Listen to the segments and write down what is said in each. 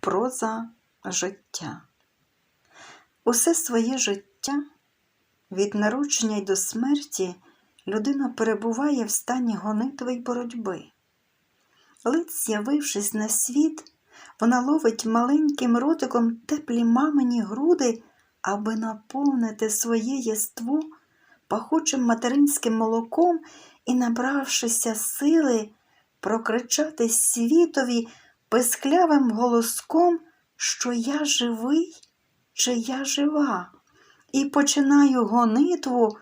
Проза життя. Усе своє життя від народження й до смерті людина перебуває в стані гонитви й боротьби. Ледь з'явившись на світ, вона ловить маленьким ротиком теплі мамині груди, аби наповнити своє єство пахучим материнським молоком і, набравшися сили, прокричати світові писклявим голоском, що я живий чи я жива, і починаю гонитву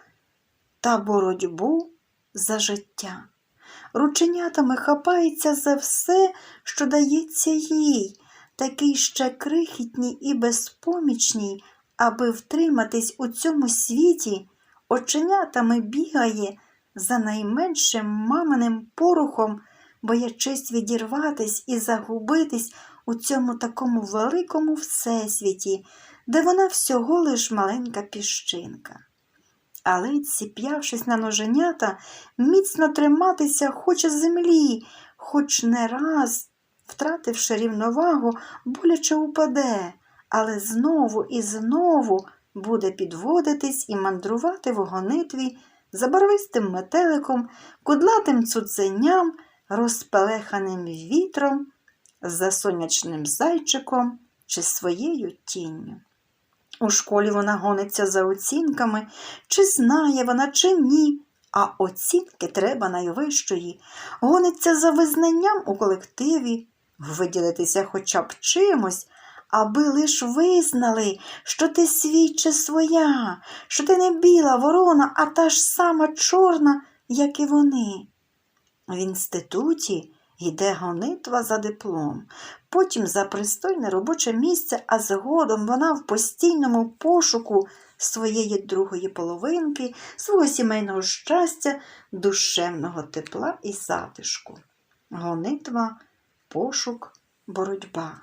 та боротьбу за життя. Рученятами хапається за все, що дається їй, такий ще крихітній і безпомічній, аби втриматись у цьому світі, оченятами бігає за найменшим маминим порухом, боячись відірватись і загубитись у цьому такому великому всесвіті, де вона всього лиш маленька піщинка. Але, зіп'явшись на ноженята, міцно триматися хоче землі, хоч не раз, втративши рівновагу, боляче упаде, але знову і знову буде підводитись і мандрувати в гонитві за барвистим метеликом, кудлатим цуценям, розпелеханим вітром, за сонячним зайчиком чи своєю тінню. У школі вона гониться за оцінками, чи знає вона, чи ні, а оцінки треба найвищої. Гониться за визнанням у колективі, виділитися хоча б чимось, аби лиш визнали, що ти свій чи своя, що ти не біла ворона, а та ж сама чорна, як і вони. В інституті йде гонитва за диплом, потім за пристойне робоче місце, а згодом вона в постійному пошуку своєї другої половинки, свого сімейного щастя, душевного тепла і затишку. Гонитва, пошук, боротьба.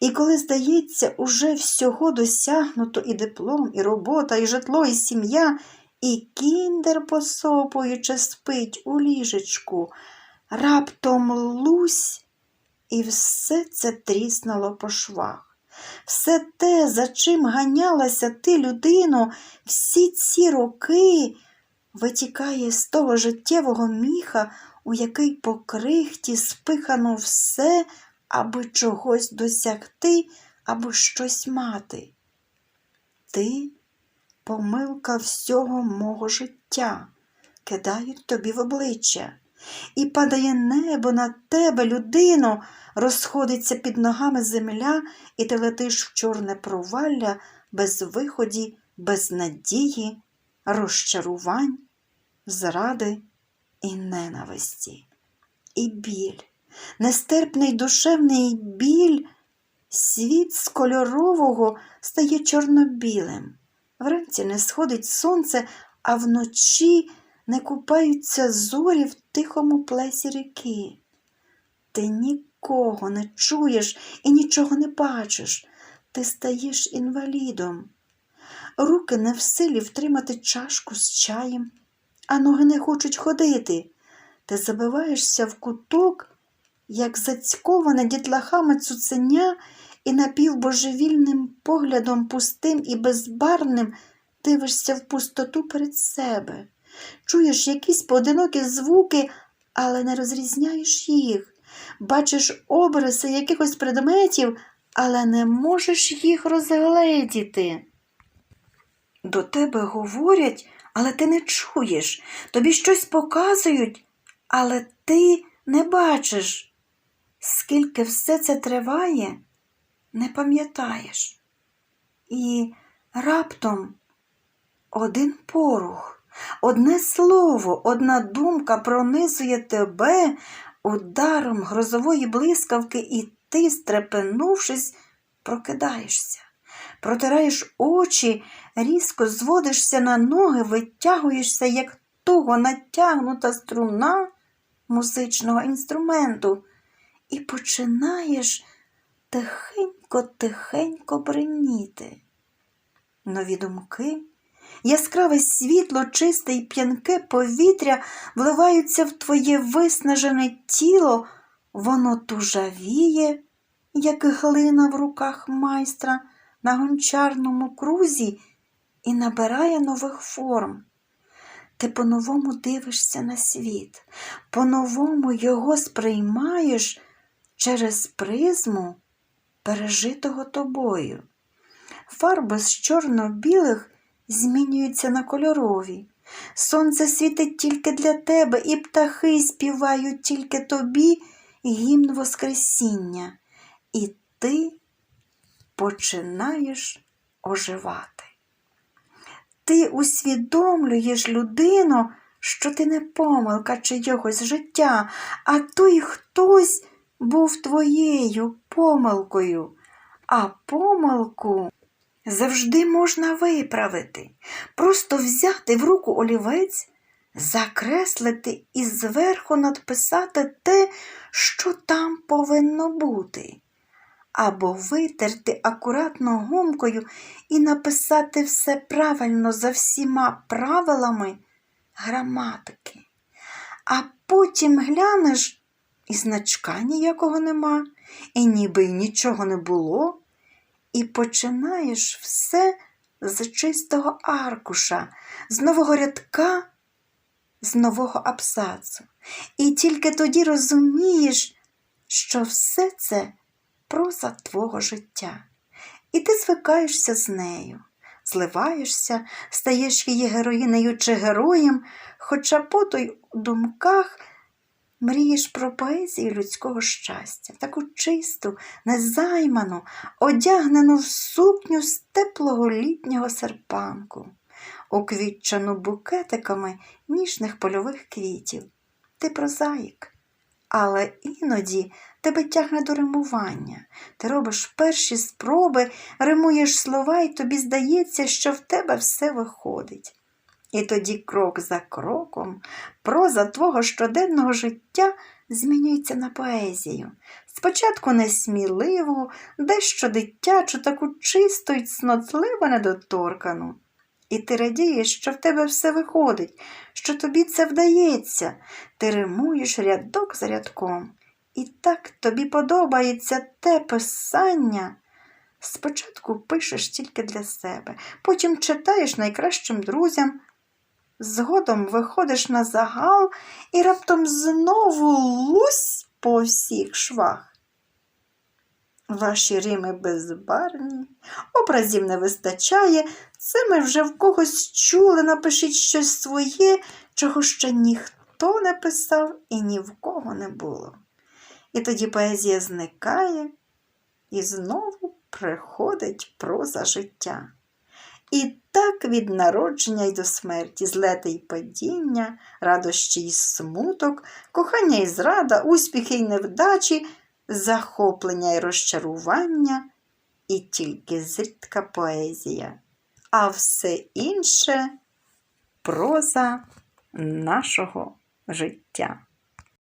І коли, здається, уже всього досягнуто і диплом, і робота, і житло, і сім'я, і кіндер, посопуючи, спить у ліжечку, раптом лусь, і все це тріснуло по швах. Все те, за чим ганялася ти, людино, всі ці роки витікає з того життєвого міха, у який по крихті спихано все, аби чогось досягти, аби щось мати. Ти помилка всього мого життя, кидають тобі в обличчя. І падає небо на тебе, людино, розходиться під ногами земля, і ти летиш в чорне провалля без виході, без надії, розчарувань, зради і ненависті. І біль, нестерпний душевний біль, світ з кольорового стає чорно-білим. Вранці не сходить сонце, а вночі не купаються зорі в тихому плесі ріки. Ти нікого не чуєш і нічого не бачиш. Ти стаєш інвалідом. Руки не в силі втримати чашку з чаєм, а ноги не хочуть ходити. Ти забиваєшся в куток, як зацьковане дітлахами цуценя, і напівбожевільним поглядом пустим і безбарвним дивишся в пустоту перед себе. Чуєш якісь поодинокі звуки, але не розрізняєш їх. Бачиш обриси якихось предметів, але не можеш їх розгледіти. До тебе говорять, але ти не чуєш. Тобі щось показують, але ти не бачиш. Скільки все це триває, не пам'ятаєш. І раптом один порух. Одне слово, одна думка пронизує тебе ударом грозової блискавки, і ти, стрепенувшись, прокидаєшся, протираєш очі, різко зводишся на ноги, витягуєшся, як туго натягнута струна музичного інструменту, і починаєш тихенько-тихенько бреніти. Нові думки. Яскраве світло, чисте й п'янке повітря вливаються в твоє виснажене тіло, воно тужавіє як глина в руках майстра на гончарному крузі і набирає нових форм. Ти по-новому дивишся на світ, по-новому його сприймаєш через призму, пережитого тобою. Фарби з чорно-білих змінюються на кольорові. Сонце світить тільки для тебе, і птахи співають тільки тобі гімн Воскресіння, і ти починаєш оживати. Ти усвідомлюєш людину, що ти не помилка чийогось життя, а той хтось був твоєю помилкою, а помилку завжди можна виправити, просто взяти в руку олівець, закреслити і зверху надписати те, що там повинно бути, або витерти акуратно гумкою і написати все правильно за всіма правилами граматики. А потім глянеш, і значка ніякого нема, і ніби й нічого не було, і починаєш все з чистого аркуша, з нового рядка, з нового абзацу. І тільки тоді розумієш, що все це проза твого життя. І ти звикаєшся з нею, зливаєшся, стаєш її героїнею чи героєм, хоча по й у думках мрієш про поезію людського щастя, таку чисту, незайману, одягнену в сукню з теплого літнього серпанку, уквітчану букетиками ніжних польових квітів. Ти прозаїк. Але іноді тебе тягне до римування. Ти робиш перші спроби, римуєш слова, і тобі здається, що в тебе все виходить. І тоді крок за кроком проза твого щоденного життя змінюється на поезію. Спочатку несміливу, дещо дитячу, таку чисту й цнотливо недоторкану. І ти радієш, що в тебе все виходить, що тобі це вдається. Ти римуєш рядок за рядком. І так тобі подобається те писання. Спочатку пишеш тільки для себе, потім читаєш найкращим друзям, згодом виходиш на загал і раптом знову лусь по всіх швах. Ваші рими безбарвні, образів не вистачає, це ми вже в когось чули, напишіть щось своє, чого ще ніхто не писав і ні в кого не було. І тоді поезія зникає і знову приходить проза життя. І так від народження й до смерті, злети й падіння, радощі й смуток, кохання й зрада, успіхи й невдачі, захоплення й розчарування, і тільки зрідка поезія, а все інше проза нашого життя.